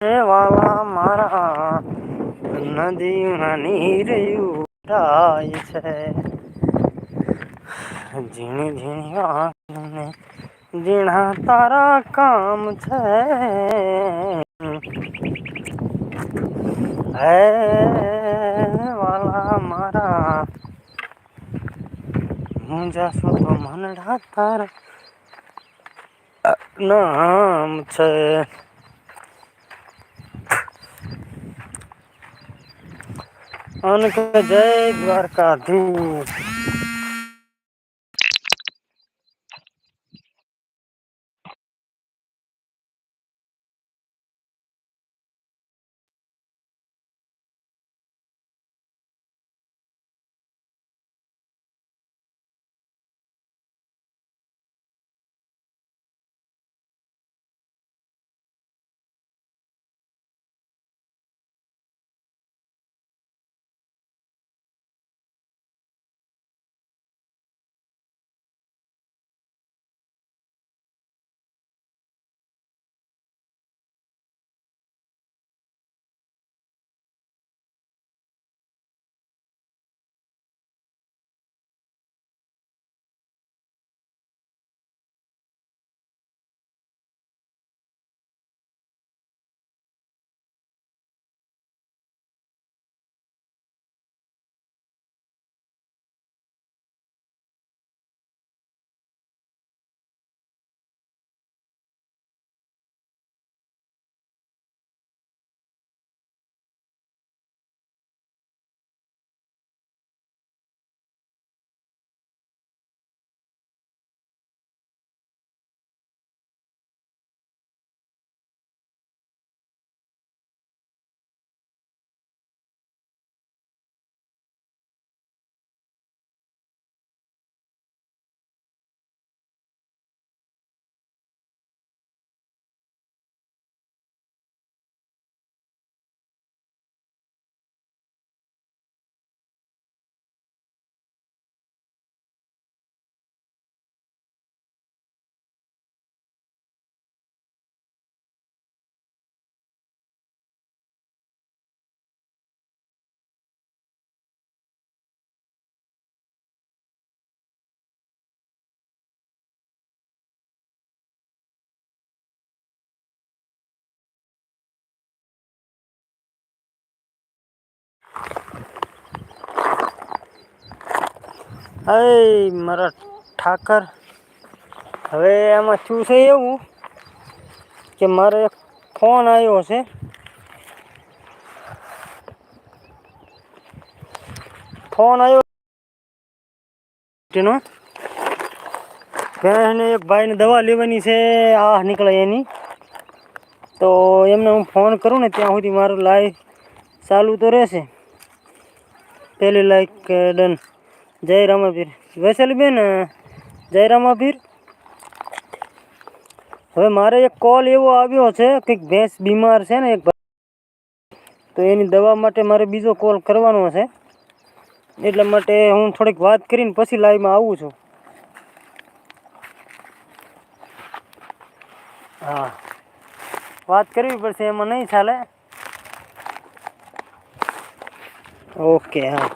વાલા મારા નદીમાં નીર ઉઠાય છે. ઝીણી ઝીણી આંખને ઝીણા તારા કામ છે. હે વાલા મારા હું જાશું તો મનડા તારા નામ છે. અનક જય દ્વારકાધીશ. હે મારા ઠાકર. હવે આમાં શું છે એવું? કે મારે એક ફોન આવ્યો છે. ફોન આવ્યો તેનો. એને એક ભાઈને દવા લેવાની છે આ નીકળે એની. તો એમને હું ફોન કરું ને ત્યાં સુધી મારું લાઈવ ચાલુ તો રહેશે. પહેલી લાઈક ડન જય રામાભીર. વૈશાલીબેન, જય રામાભીર. હવે મારે એક કોલ એવો આવ્યો છે કંઈક ભેંસ બીમાર છે ને એક તો એની દવા માટે મારે બીજો કોલ કરવાનો છે. એટલા માટે હું થોડીક વાત કરીને પછી લાઈવમાં આવું છું. હા. વાત કરવી પડશે, એમાં નહીં ચાલે. ઓકે, હા.